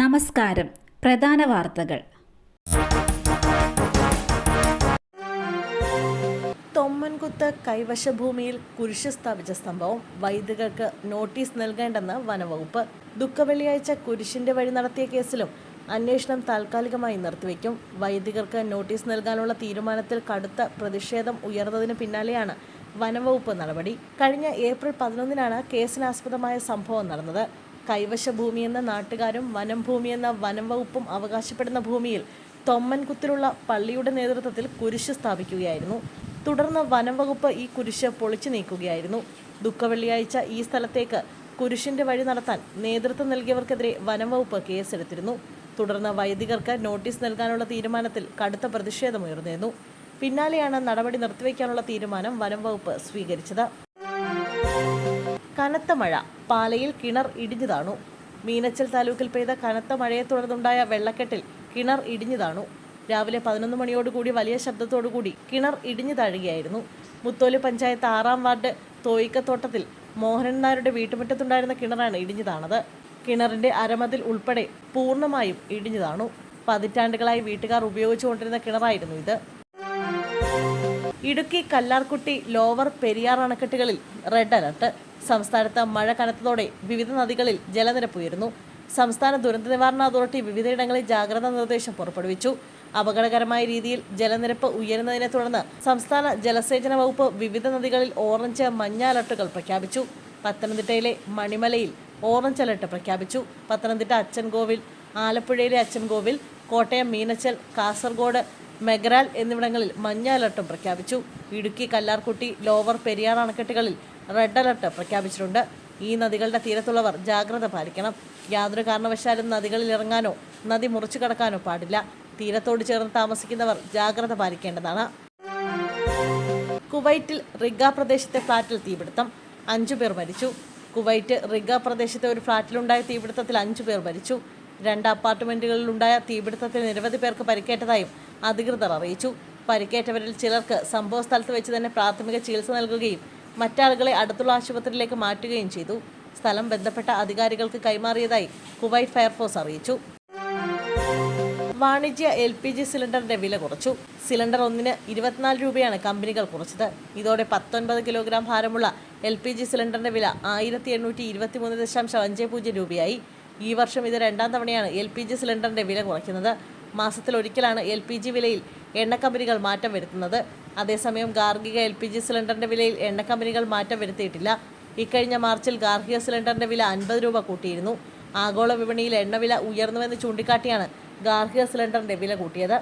നമസ്കാരം. പ്രധാന വാർത്തകൾ. തൊമ്മൻകുത്ത് കൈവശഭൂമിയിൽ കുരിശ് സ്ഥാപിച്ച സംഭവം വൈദികർക്ക് നോട്ടീസ് നൽകേണ്ടെന്ന് വനവകുപ്പ്. ദുഃഖവെള്ളിയാഴ്ച കുരിശിന്റെ വഴി നടത്തിയ കേസിലും അന്വേഷണം താൽക്കാലികമായി നിർത്തിവെക്കും. വൈദികർക്ക് നോട്ടീസ് നൽകാനുള്ള തീരുമാനത്തിൽ കടുത്ത പ്രതിഷേധം ഉയർന്നതിന് പിന്നാലെയാണ് വനവകുപ്പ് നടപടി. കഴിഞ്ഞ ഏപ്രിൽ പതിനൊന്നിനാണ് കേസിനാസ്പദമായ സംഭവം നടന്നത്. കൈവശ എന്ന നാട്ടുകാരും വനം ഭൂമി എന്ന വനം വകുപ്പും അവകാശപ്പെടുന്ന ഭൂമിയിൽ തൊമ്മൻകുത്തിലുള്ള പള്ളിയുടെ നേതൃത്വത്തിൽ കുരിശ് സ്ഥാപിക്കുകയായിരുന്നു. തുടർന്ന് വനം വകുപ്പ് ഈ കുരിശ് പൊളിച്ചു നീക്കുകയായിരുന്നു. ദുഃഖവെള്ളിയാഴ്ച ഈ സ്ഥലത്തേക്ക് കുരിശിന്റെ വഴി നടത്താൻ നേതൃത്വം നൽകിയവർക്കെതിരെ വനം വകുപ്പ് കേസെടുത്തിരുന്നു. തുടർന്ന് വൈദികർക്ക് നോട്ടീസ് നൽകാനുള്ള തീരുമാനത്തിൽ കടുത്ത പ്രതിഷേധമുയർന്നിരുന്നു. പിന്നാലെയാണ് നടപടി നിർത്തിവെക്കാനുള്ള തീരുമാനം വനം വകുപ്പ് സ്വീകരിച്ചത്. കനത്ത മഴ. പാലയിൽ കിണർ ഇടിഞ്ഞു താണു. മീനച്ചൽ താലൂക്കിൽ പെയ്ത കനത്ത മഴയെ തുടർന്നുണ്ടായ വെള്ളക്കെട്ടിൽ കിണർ ഇടിഞ്ഞു താണു. രാവിലെ പതിനൊന്ന് മണിയോടുകൂടി വലിയ ശബ്ദത്തോടുകൂടി കിണർ ഇടിഞ്ഞു താഴുകയായിരുന്നു. മുത്തോലി പഞ്ചായത്ത് ആറാം വാർഡ് തോയിക്കത്തോട്ടത്തിൽ മോഹനൻ നായരുടെ വീട്ടുമുറ്റത്തുണ്ടായിരുന്ന കിണറാണ് ഇടിഞ്ഞു താണത്. കിണറിന്റെ അരമതിൽ ഉൾപ്പെടെ പൂർണമായും ഇടിഞ്ഞു താണു. പതിറ്റാണ്ടുകളായി വീട്ടുകാർ ഉപയോഗിച്ചുകൊണ്ടിരുന്ന കിണറായിരുന്നു ഇത്. ഇടുക്കി കല്ലാർകുട്ടി ലോവർ പെരിയാർ അണക്കെട്ടുകളിൽ റെഡ് അലർട്ട്. സംസ്ഥാനത്ത് മഴ കനത്തതോടെ വിവിധ നദികളിൽ ജലനിരപ്പ് ഉയരുന്നു. സംസ്ഥാന ദുരന്ത നിവാരണ അതോറിറ്റി വിവിധയിടങ്ങളിൽ ജാഗ്രതാ നിർദ്ദേശം പുറപ്പെടുവിച്ചു. അപകടകരമായ രീതിയിൽ ജലനിരപ്പ് ഉയരുന്നതിനെ തുടർന്ന് സംസ്ഥാന ജലസേചന വകുപ്പ് വിവിധ നദികളിൽ ഓറഞ്ച് മഞ്ഞ അലർട്ടുകൾ പ്രഖ്യാപിച്ചു. പത്തനംതിട്ടയിലെ മണിമലയിൽ ഓറഞ്ച് അലർട്ട് പ്രഖ്യാപിച്ചു. പത്തനംതിട്ട അച്ചൻകോവിൽ ആലപ്പുഴയിലെ അച്ചൻകോവിൽ കോട്ടയം മീനച്ചൽ കാസർഗോഡ് മെഗ്രാൽ എന്നിവിടങ്ങളിൽ മഞ്ഞ അലർട്ടും പ്രഖ്യാപിച്ചു. ഇടുക്കി കല്ലാർകുട്ടി ലോവർ പെരിയാർ അണക്കെട്ടുകളിൽ റെഡ് അലർട്ട് പ്രഖ്യാപിച്ചിട്ടുണ്ട്. ഈ നദികളുടെ തീരത്തുള്ളവർ ജാഗ്രത പാലിക്കണം. യാതൊരു കാരണവശാലും നദികളിൽ ഇറങ്ങാനോ നദി മുറിച്ചു കടക്കാനോ പാടില്ല. തീരത്തോട് ചേർന്ന് താമസിക്കുന്നവർ ജാഗ്രത പാലിക്കേണ്ടതാണ്. കുവൈറ്റിൽ റിഗ പ്രദേശത്തെ ഫ്ളാറ്റിൽ തീപിടുത്തം അഞ്ചു പേർ മരിച്ചു. കുവൈറ്റ് റിഗ പ്രദേശത്തെ ഒരു ഫ്ളാറ്റിലുണ്ടായ തീപിടുത്തത്തിൽ അഞ്ചു പേർ മരിച്ചു. രണ്ട് അപ്പാർട്ട്മെന്റുകളിലുണ്ടായ തീപിടുത്തത്തിൽ നിരവധി പേർക്ക് പരിക്കേറ്റതായും അധികൃതർ അറിയിച്ചു. പരിക്കേറ്റവരിൽ ചിലർക്ക് സംഭവ സ്ഥലത്ത് വെച്ച് തന്നെ പ്രാഥമിക ചികിത്സ നൽകുകയും മറ്റാളുകളെ അടുത്തുള്ള ആശുപത്രിയിലേക്ക് മാറ്റുകയും ചെയ്തു. സ്ഥലം ബന്ധപ്പെട്ട അധികാരികൾക്ക് കൈമാറിയതായി കുവൈറ്റ് ഫയർഫോഴ്സ് അറിയിച്ചു. വാണിജ്യ എൽ പി ജി സിലിണ്ടറിന്റെ വില കുറച്ചു. സിലിണ്ടർ ഒന്നിന് ഇരുപത്തിനാല് രൂപയാണ് കമ്പനികൾ കുറച്ചത്. ഇതോടെ പത്തൊൻപത് കിലോഗ്രാം ഭാരമുള്ള എൽ പി ജി സിലിണ്ടറിന്റെ വില ആയിരത്തി എണ്ണൂറ്റി ഇരുപത്തി മൂന്ന് ദശാംശം അഞ്ച് പൂജ്യം രൂപയായി. ഈ വർഷം ഇത് രണ്ടാം തവണയാണ് എൽ പി ജി സിലിണ്ടറിന്റെ വില കുറയ്ക്കുന്നത്. മാസത്തിൽ ഒരിക്കലാണ് എൽ പി ജി വിലയിൽ എണ്ണ കമ്പനികൾ മാറ്റം വരുത്തുന്നത്. അതേസമയം ഗാർഹിക എൽ പി ജി സിലിണ്ടറിന്റെ വിലയിൽ എണ്ണ കമ്പനികൾ മാറ്റം വരുത്തിയിട്ടില്ല. ഇക്കഴിഞ്ഞ മാർച്ചിൽ ഗാർഹിക സിലിണ്ടറിന്റെ വില അൻപത് രൂപ കൂട്ടിയിരുന്നു. ആഗോള വിപണിയിൽ എണ്ണവില ഉയർന്നുവെന്ന് ചൂണ്ടിക്കാട്ടിയാണ് ഗാർഹിക സിലിണ്ടറിന്റെ വില കൂട്ടിയത്.